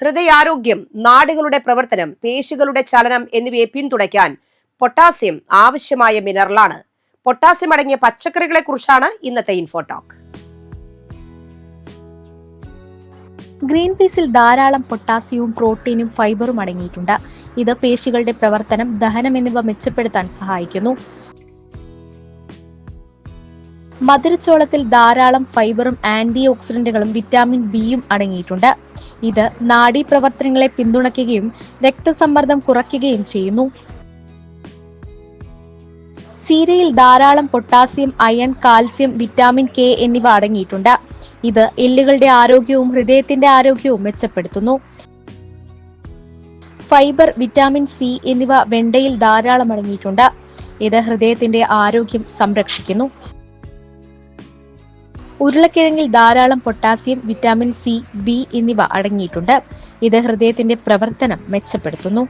ഹൃദയാരോഗ്യം നാടുകളുടെ പ്രവർത്തനം പേശികളുടെ ചലനം എന്നിവയെ പിന്തുണയ്ക്കാൻ പൊട്ടാസ്യം ആവശ്യമായ മിനറലാണ്. പൊട്ടാസ്യം അടങ്ങിയ പച്ചക്കറികളെ കുറിച്ചാണ് ഇന്നത്തെ ഇൻഫോടോക്ക് ഗ്രീൻ പീസിൽ ധാരാളം പൊട്ടാസ്യവും പ്രോട്ടീനും ഫൈബറും അടങ്ങിയിട്ടുണ്ട്. ഇത് പേശികളുടെ പ്രവർത്തനം ദഹനം എന്നിവ മെച്ചപ്പെടുത്താൻ സഹായിക്കുന്നു. മധുരച്ചോളത്തിൽ ധാരാളം ഫൈബറും ആന്റി ഓക്സിഡന്റുകളും വിറ്റാമിൻ ബിയും അടങ്ങിയിട്ടുണ്ട്. ഇത് നാഡീപ്രവർത്തനങ്ങളെ പിന്തുണയ്ക്കുകയും രക്തസമ്മർദ്ദം കുറയ്ക്കുകയും ചെയ്യുന്നു. ചീരയിൽ ധാരാളം potassium iron calcium vitamin K എന്നിവ അടങ്ങിയിട്ടുണ്ട്. ഇത് എല്ലുകളുടെ ആരോഗ്യവും ഹൃദയത്തിന്റെ ആരോഗ്യവും മെച്ചപ്പെടുത്തുന്നു. ഫൈബർ വിറ്റാമിൻ സി എന്നിവ വെണ്ടയിൽ ധാരാളം അടങ്ങിയിട്ടുണ്ട്. ഇത് ഹൃദയത്തിന്റെ ആരോഗ്യം സംരക്ഷിക്കുന്നു. ഉരുളക്കിഴങ്ങിൽ ധാരാളം പൊട്ടാസ്യം വിറ്റാമിൻ സി ബി എന്നിവ അടങ്ങിയിട്ടുണ്ട്. ഇത് ഹൃദയത്തിന്റെ പ്രവർത്തനം മെച്ചപ്പെടുത്തുന്നു.